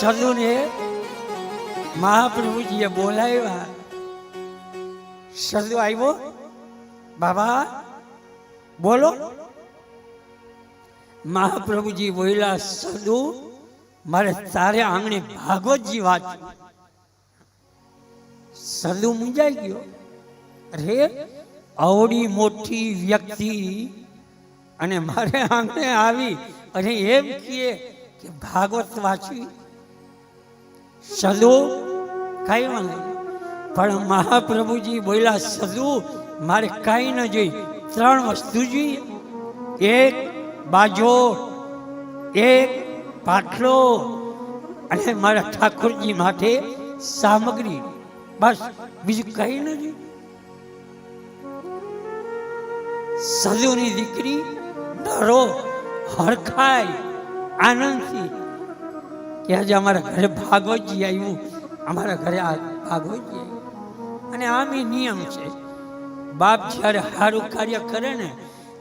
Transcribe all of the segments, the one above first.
સદુને મહાપ્રભુજીએ બોલાવ્યા. સદુ આવ્યો? બાબા, બોલો. મહાપ્રભુજી બોલ્યા સદુ મારે તારે આંગણે ભાગવતજી વાત સદુ મૂંઝાઈ ગયો. અરે, આવડી મોટી વ્યક્તિ અને મારે આંગણે આવી અને એમ કહે કે ભાગવત વાંચવી સદુ કઈ. પણ મહાપ્રભુજી બોલ્યા સદુ મારે કાંઈ ન જોઈ. ત્રણ વસ્તુ જોઈએ એક બાજો, એક પાટલો અને મારા ઠાકોરજી માટે સામગ્રી. બસ, બીજું કઈ ન જોઈએ સદુની દીકરી ડરો, હરખાય, આનંદથી કે આજે અમારા ઘરે ભાગવતજી આવ્યું. અમારા ઘરે આ ભાગવતજી અને આમ એ નિયમ છે. બાપ જ્યારે સારું કાર્ય કરે ને,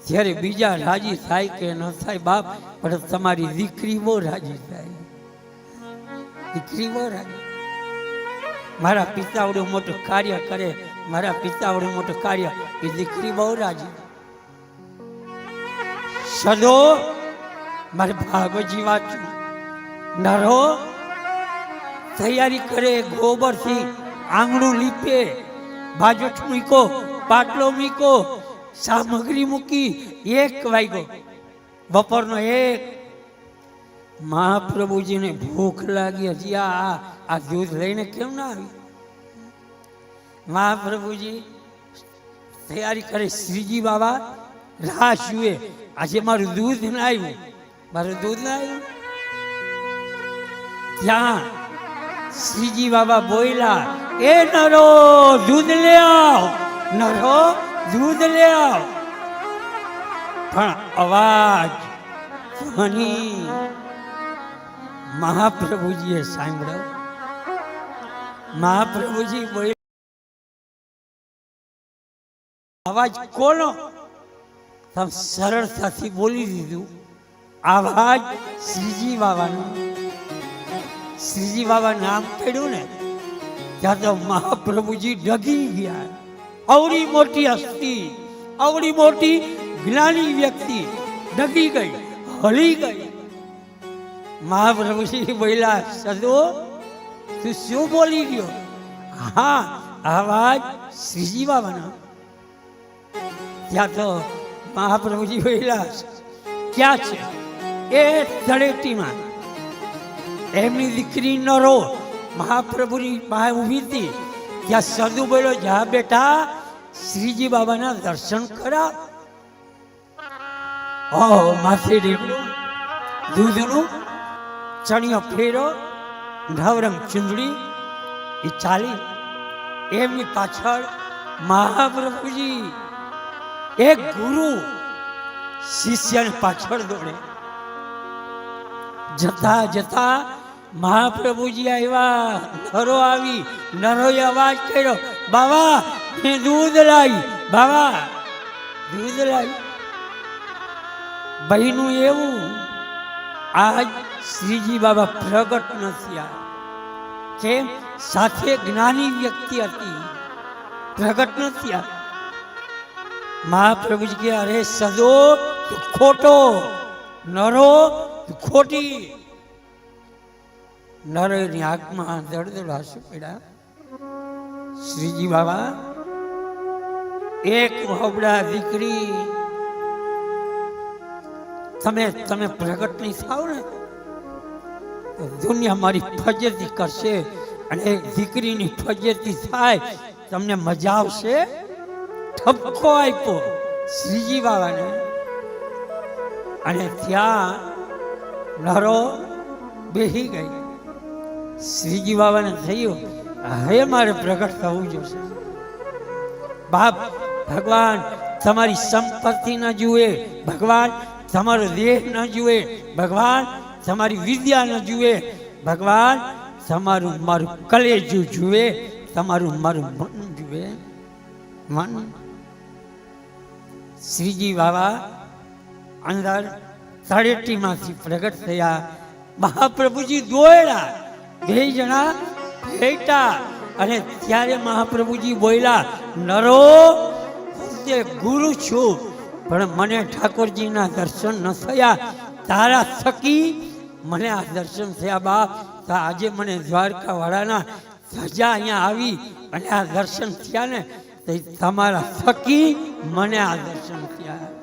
જ્યારે બીજા રાજી થાય કે ન થાય, બાપ પણ તમારી દીકરી બહુ રાજી થાય. દીકરી બહુ રાજી. મારા પિતાવડું મોટું કાર્ય કરે, મારા પિતાવડું મોટું કાર્ય, એ દીકરી બહુ રાજી. સદો, મારે ભાગવતજી વાંચવું. નરો. તૈયારી કરે, ગોબરથી આંગણું લીપે બાજોઠ મૂકો, પાટલો મૂકો, સામગ્રી મૂકી, એક વાગ્યો. બપોરનો એક. મહાપ્રભુજીને ભૂખ લાગી હજી આ- આ દૂધ લઈને કેમ ના આવી? મહાપ્રભુજી તૈયારી કરે, શ્રીજી બાબા રાહ જુએ, આજે મારું દૂધ ના આવ્યું. મારું દૂધ ના આવ્યું? ત્યાં શ્રીજી બાબા બોયલા, એ નરો દૂધ લે આવ, નરો દૂધ લે આવ. પણ અવાજ ધ્વનિ મહાપ્રભુજીએ સાંભળ્યો. મહાપ્રભુજી બોલ્યા અવાજ કોનો? સરળતાથી બોલી દીધું. આવાજ શ્રીજી બાબાનો. શ્રીજી બાબા નામ પડ્યું ને, ત્યાં તો મહાપ્રભુજી ડગી ગયા. અવડી મોટી હસ્તી અવડી મોટી જ્ઞાની વ્યક્તિ ડગી ગઈ હલી ગઈ. મહાપ્રભુજી બોલ્યા સદો તું શું બોલી ગયો? હા આવાજ શ્રીજી બાબાનો. ત્યાં તો મહાપ્રભુજી બોલ્યા, ક્યાં છે? એ તળેટીમાં. એમની દીકરી નરો મહાપ્રભુની પાસે ઊભી હતી ત્યાં સદુ બોલ્યો જા બેટા શ્રીજી બાબાના દર્શન કરા ઓહ માથે ડીપડું દૂધનું ચણિયો ફેરો નવરંગ ચુંદડી એ ચાલી એમની પાછળ મહાપ્રભુજી એક ગુરુ શિષ્યને પાછળ દોડે જતા જતા મહાપ્રભુજી આવ્યા નરો આવી, નરોએ અવાજ કર્યો બાબા મેં દૂધ લાવી બાબા દૂધ લાવી બહેનું એવું, આજ શ્રીજી બાબા પ્રગટ નથી આ. કેમ? સાથે જ્ઞાની વ્યક્તિ હતી. પ્રગટ નથી આ. મહાપ્રભુજી કે અરે સદો ખોટો નરો ખોટી નરની આંખમાં દળદળ આંસુ પડ્યા. શ્રીજી બાબા, એક હોબડા દીકરી, તમે તમે પ્રગટ નહીં થાવ ને દુનિયા મારી ફજેતી કરશે અને દીકરીની ફજેતી થાય. તમને મજા આવશે? ઠપકો આપ્યો શ્રીજી બાબાને. અને ત્યાં નરો બેહી ગઈ. શ્રીજી બાબાને થયું. હવે મારે પ્રગટ થવું જોશે. બાપ, ભગવાન તમારી સંપત્તિ ન જુએ, ભગવાન તમારો દેહ ન જુએ, ભગવાન તમારી વિદ્યા ન જુએ, ભગવાન તમારું મારું કલેજું જુએ, તમારું મારું મન જુએ. મન. શ્રીજી બાબા અંદર તળેટીમાંથી પ્રગટ થયા. મહાપ્રભુજી દોડ્યા બે જણા ભેટા અને ત્યારે મહાપ્રભુજી બોલ્યા, નરો તે ગુરુ છું, પણ મને ઠાકોરજીના દર્શન ન થયા. તારા થકી મને આ દર્શન થયા બાપ. તો આજે મને દ્વારકાવાળાના સજા અહીંયા આવી અને આ દર્શન થયા ને તમારા થકી મને આ દર્શન થયા.